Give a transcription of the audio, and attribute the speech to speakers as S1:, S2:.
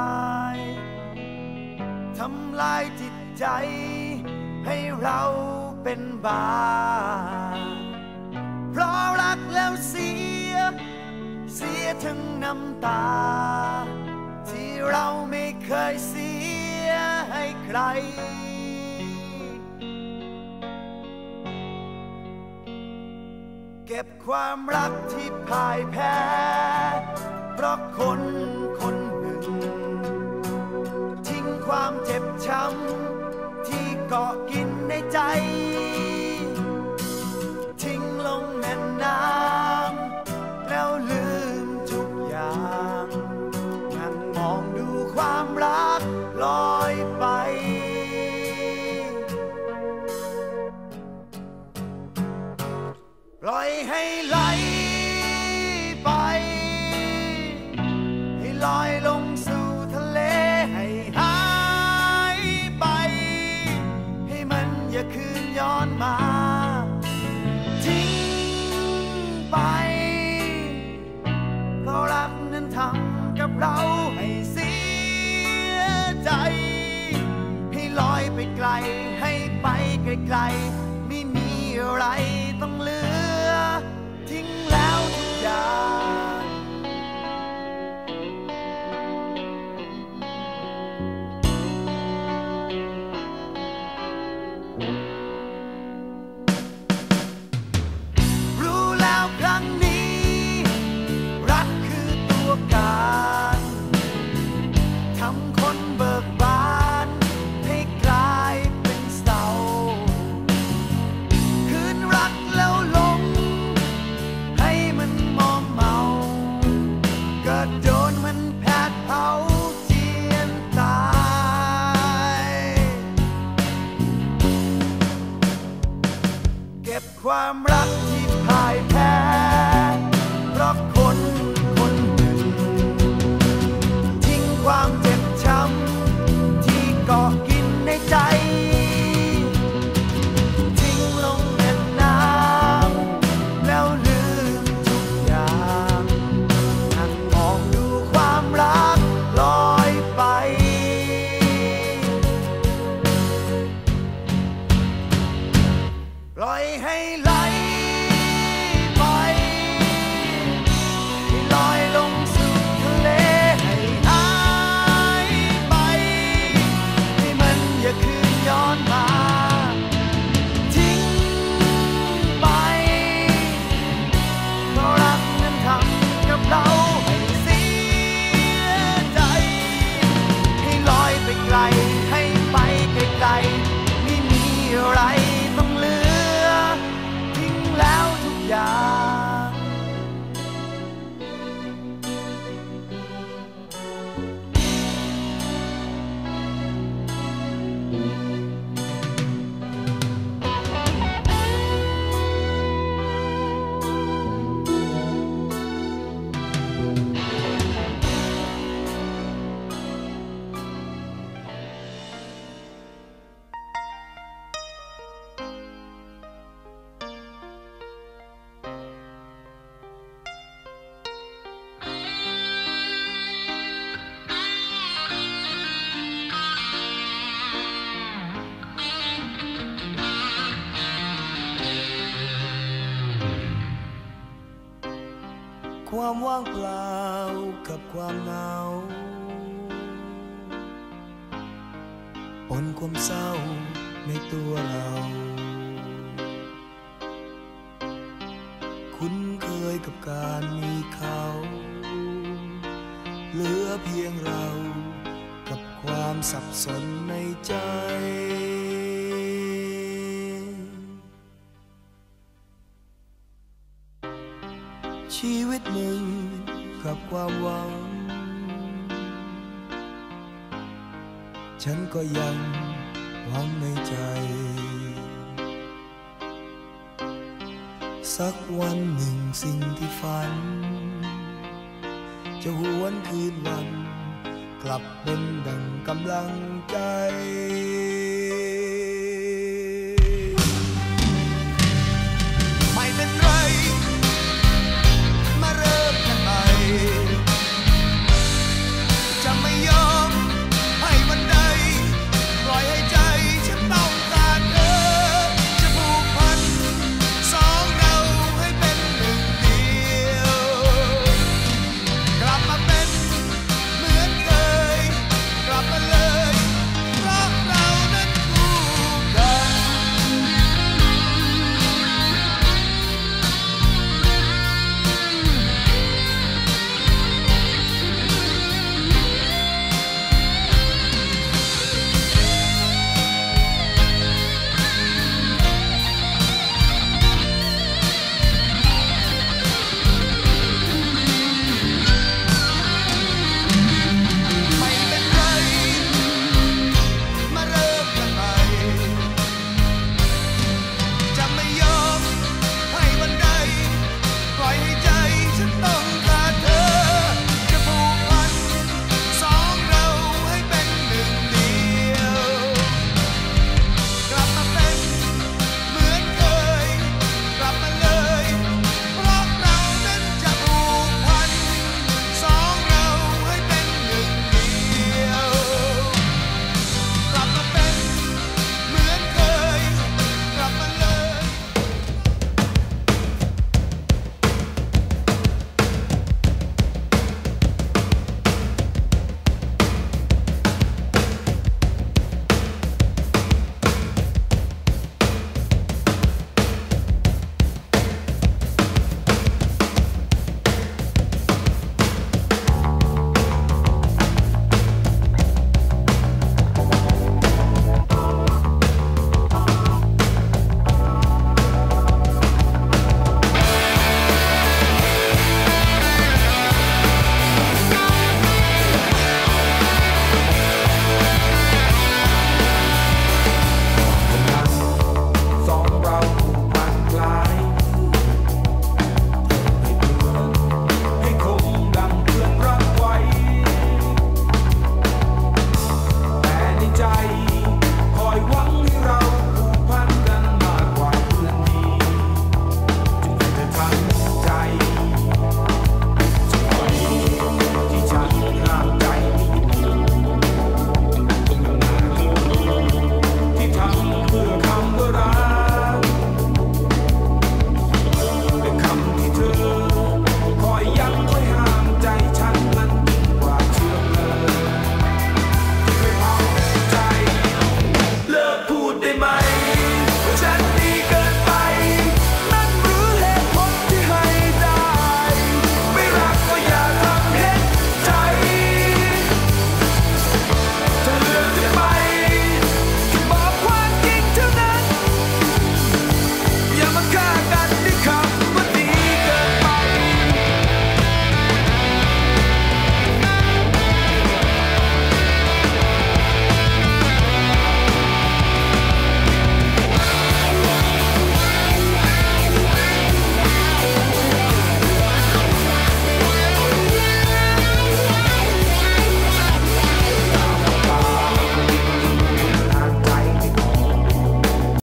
S1: ายทำลายจิตใจ ให้เราเป็นบาเพราะรักแล้วเสีย เสียทั้งน้ำตา ที่เราไม่เคยเสียให้ใครเก็บความรักที่พ่ายแพ้ เพราะคน ความเจ็บช้ำที่เกาะกินในใจ ทิ้งลงแม่น้ำแล้วลืมทุกอย่างนั่งมองดูความรักลอยไป ปล่อยให้ไหลไป ให้ลอย ความรัก ปล่อ
S2: ความว่างเปล่ากับความเหงาปนความเศร้าในตัวเรา คุ้นเคยกับการมีเขา เหลือเพียงเรากับความสับสนในใจ ชีวิตหนึ่งกับความหวัง ฉันก็ยังหวังในใจ สักวันหนึ่งสิ่งที่ฝัน จะหวนคืนวัน กลับเป็นดังกำลังใจ